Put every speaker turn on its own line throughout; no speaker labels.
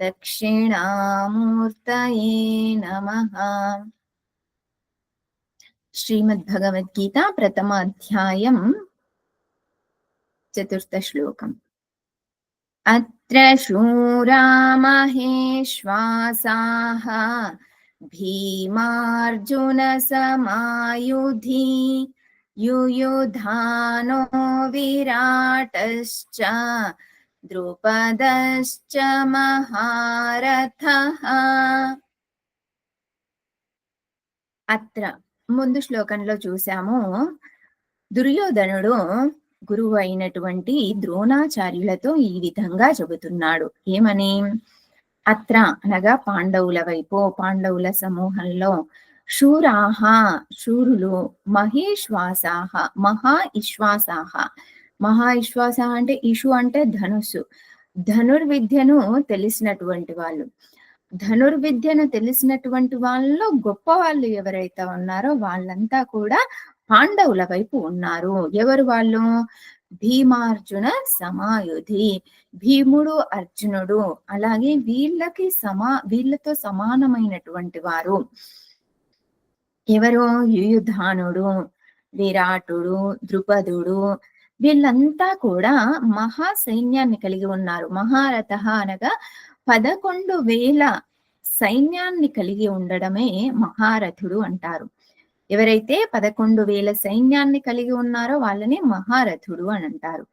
దక్షిణామూర్తయే నమ శ్రీమద్భగవద్గీత ప్రథమాధ్యాయం చతుర్థ శ్లోకం అత్ర శూరామహేశ్వాసాః भीमार्जुनसमायुधि युयुधानो विराटश्च ద్రుపదశ్చ మహారథ అత్ర ముందు శ్లోకంలో చూసాము దుర్యోధనుడు గురువు అయినటువంటి ద్రోణాచార్యులతో ఈ విధంగా చెబుతున్నాడు. ఏమని? అత్ర అనగా పాండవుల వైపు పాండవుల సమూహంలో శూరాహ శూరులు మహేశ్వాసాహ మహా ఇశ్వాసాహ మహా విశ్వాస అంటే ఇషు అంటే ధనుస్సు. ధనుర్విద్యను తెలిసినటువంటి వాళ్ళు. ధనుర్విద్యను తెలిసినటువంటి వాళ్ళలో గొప్ప వాళ్ళు ఎవరైతే ఉన్నారో వాళ్ళంతా కూడా పాండవుల వైపు ఉన్నారు. ఎవరు వాళ్ళు? భీమార్జున సమాయుధి భీముడు అర్జునుడు. అలాగే వీళ్ళకి సమా వీళ్ళతో సమానమైనటువంటి వారు. ఎవరు? యుయుధానుడు విరాటుడు ద్రుపదుడు వీళ్ళంతా కూడా మహా సైన్యాన్ని కలిగి ఉన్నారు. మహారథ అనగా పదకొండు వేల సైన్యాన్ని కలిగి ఉండడమే మహారథుడు అంటారు. ఎవరైతే పదకొండు వేల సైన్యాన్ని కలిగి ఉన్నారో వాళ్ళని మహారథుడు అని అంటారు.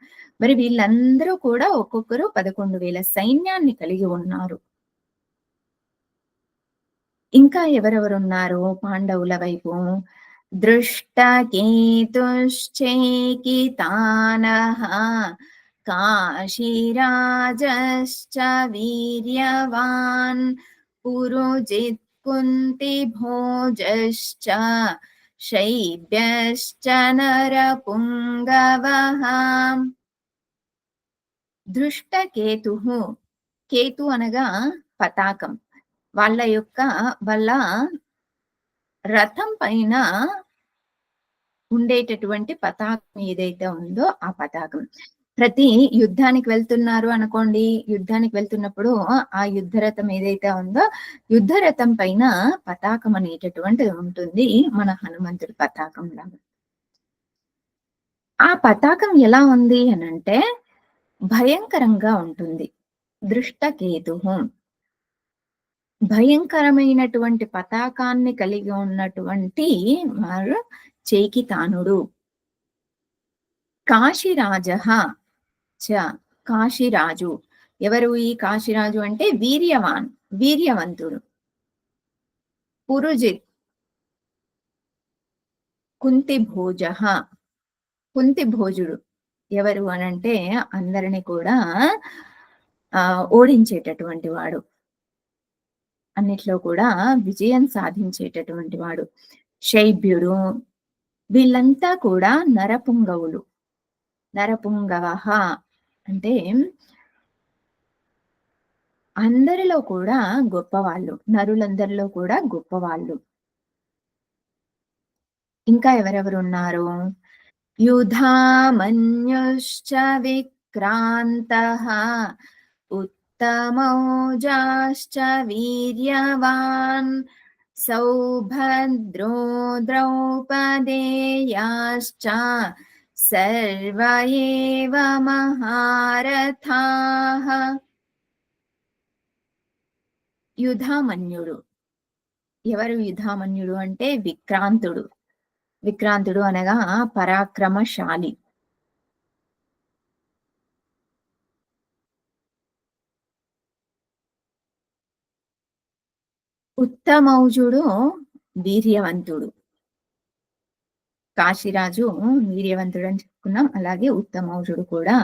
మరి వీళ్ళందరూ కూడా ఒక్కొక్కరు పదకొండు వేల సైన్యాన్ని కలిగి ఉన్నారు. ఇంకా ఎవరెవరున్నారు? పాండవుల వైపు दृष्टकेतुश्चैकितानः काशीराजश्च वीर्यवान् पुरुजित् कुन्तिभोजश्च शैब्यश्च नरपुङ्गवः దృష్టకేతు కేతు అనగా పతాకం వాళ్ళ యొక్క వాళ్ళ రథం పైన ఉండేటటువంటి పతాకం ఏదైతే ఉందో ఆ పతాకం. ప్రతి యుద్ధానికి వెళ్తున్నారు అనుకోండి యుద్ధానికి వెళ్తున్నప్పుడు ఆ యుద్ధరథం ఏదైతే ఉందో యుద్ధరథం పైన పతాకం అనేటటువంటిది ఉంటుంది మన హనుమంతుడి పతాకం లాగా. ఆ పతాకం ఎలా ఉంది అని అంటే భయంకరంగా ఉంటుంది. దృష్టకేతు భయంకరమైనటువంటి పతాకాన్ని కలిగి ఉన్నటువంటి వారు చేకితానుడు. కాశీరాజ చ కాశీరాజు. ఎవరు ఈ కాశీరాజు అంటే? వీర్యవాన్ వీర్యవంతుడు. పురుజిత్. కుంతి భోజ కుంతి భోజుడు ఎవరు అనంటే అందరిని కూడా ఓడించేటటువంటి వాడు. అన్నిట్లో కూడా విజయం సాధించేటటువంటి వాడు. శైభ్యుడు వీళ్ళంతా కూడా నరపుంగవులు. నరపుంగవ అంటే అందరిలో కూడా గొప్పవాళ్ళు. నరులందరిలో కూడా గొప్పవాళ్ళు. ఇంకా ఎవరెవరు ఉన్నారు యుధామన్యుశ్చ విక్రాంత. ఉత్తమౌజాశ్చ వీర్యవాన్ सौभद्रो द्रौपदेयाश्च सर्व एव महारथाः యుధామన్యుడు ఎవరు యుధామన్యుడు అంటే విక్రాంతుడు విక్రాంతుడు అనగా పరాక్రమశాలి ఉత్తమౌజుడు వీర్యవంతుడు. కాశీరాజు వీర్యవంతుడు అని చెప్పుకున్నాం. అలాగే ఉత్తమౌజుడు కూడా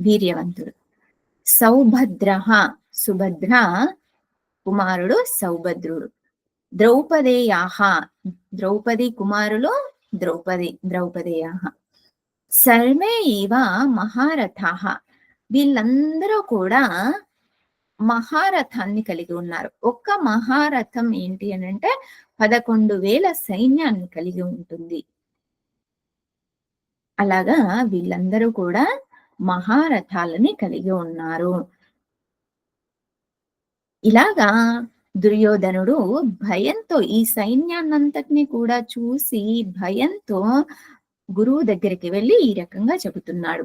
వీర్యవంతుడు. సౌభద్ర సుభద్ర కుమారుడు సౌభద్రుడు. ద్రౌపదేయాహ ద్రౌపది కుమారులు ద్రౌపది ద్రౌపదేయాహ. సర్వే ఇవ మహారథాహ వీళ్ళందరూ కూడా మహారథాన్ని కలిగి ఉన్నారు. ఒక్క మహారథం ఏంటి అని అంటే పదకొండు వేల సైన్యాన్ని కలిగి ఉంటుంది. అలాగా వీళ్ళందరూ కూడా మహారథాలని కలిగి ఉన్నారు. ఇలాగా దుర్యోధనుడు భయంతో ఈ సైన్యాన్నంతటినీ కూడా చూసి భయంతో గురువు దగ్గరికి వెళ్ళి ఈ రకంగా చెబుతున్నాడు.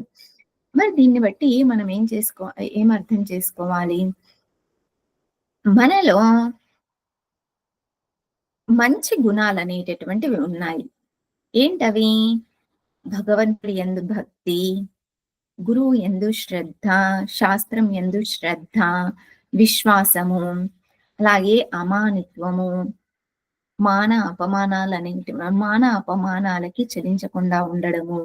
మరి దీన్ని బట్టి మనం ఏం చేసుకో ఏం అర్థం చేసుకోవాలి? మనలో మంచి గుణాలు అనేటటువంటివి ఉన్నాయి. ఏంటవి? భగవంతుడి ఎందు భక్తి గురువు ఎందు శ్రద్ధ శాస్త్రం ఎందు శ్రద్ధ విశ్వాసము అలాగే అమానిత్వము మాన అపమానాలు అనేటి మాన అపమానాలకి చెలించకుండా ఉండడము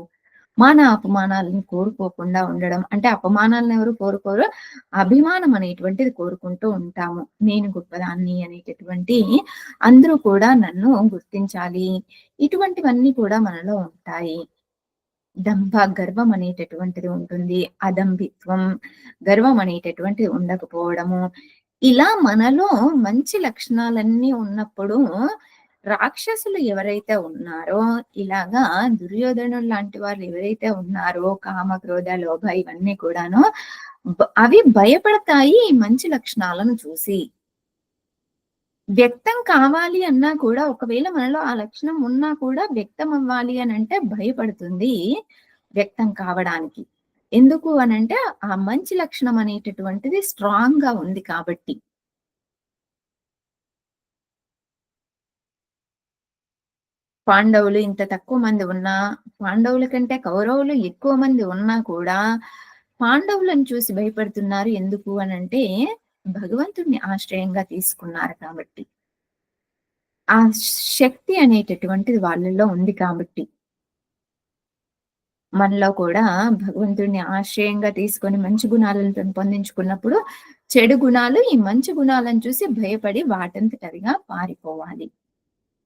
మాన అపమానాలను కోరుకోకుండా ఉండడం. అంటే అపమానాలను ఎవరు కోరుకోరు? అభిమానం అనేటువంటిది కోరుకుంటూ ఉంటాము. నేను గొప్పదాన్ని అనేటటువంటి అందరూ కూడా నన్ను గుర్తించాలి. ఇటువంటివన్నీ కూడా మనలో ఉంటాయి. దంభ గర్వం అనేటటువంటిది ఉంటుంది. అదంభిత్వం గర్వం అనేటటువంటిది ఉండకపోవడము. ఇలా మనలో మంచి లక్షణాలన్నీ ఉన్నప్పుడు రాక్షసులు ఎవరైతే ఉన్నారో ఇలాగా దుర్యోధనుడు లాంటి వాళ్ళు ఎవరైతే ఉన్నారో కామ క్రోధ లోభ ఇవన్నీ కూడాను అవి భయపడతాయి మంచి లక్షణాలను చూసి. వ్యక్తం కావాలి అన్నా కూడా ఒకవేళ మనలో ఆ లక్షణం ఉన్నా కూడా వ్యక్తం అవ్వాలి అని అంటే భయపడుతుంది వ్యక్తం కావడానికి. ఎందుకు అని అంటే ఆ మంచి లక్షణం అనేటటువంటిది స్ట్రాంగ్గా ఉంది కాబట్టి. పాండవులు ఇంత తక్కువ మంది ఉన్నా పాండవుల కంటే కౌరవులు ఎక్కువ మంది ఉన్నా కూడా పాండవులను చూసి భయపడుతున్నారు ఎందుకు అని అంటే భగవంతుడిని ఆశ్రయంగా తీసుకున్నారు కాబట్టి. ఆ శక్తి అనేటటువంటిది వాళ్ళలో ఉంది కాబట్టి. మనలో కూడా భగవంతుడిని ఆశ్రయంగా తీసుకొని మంచి గుణాలను పెంపొందించుకున్నప్పుడు చెడు గుణాలు ఈ మంచి గుణాలను చూసి భయపడి వాటంతటవిగా పారిపోవాలి.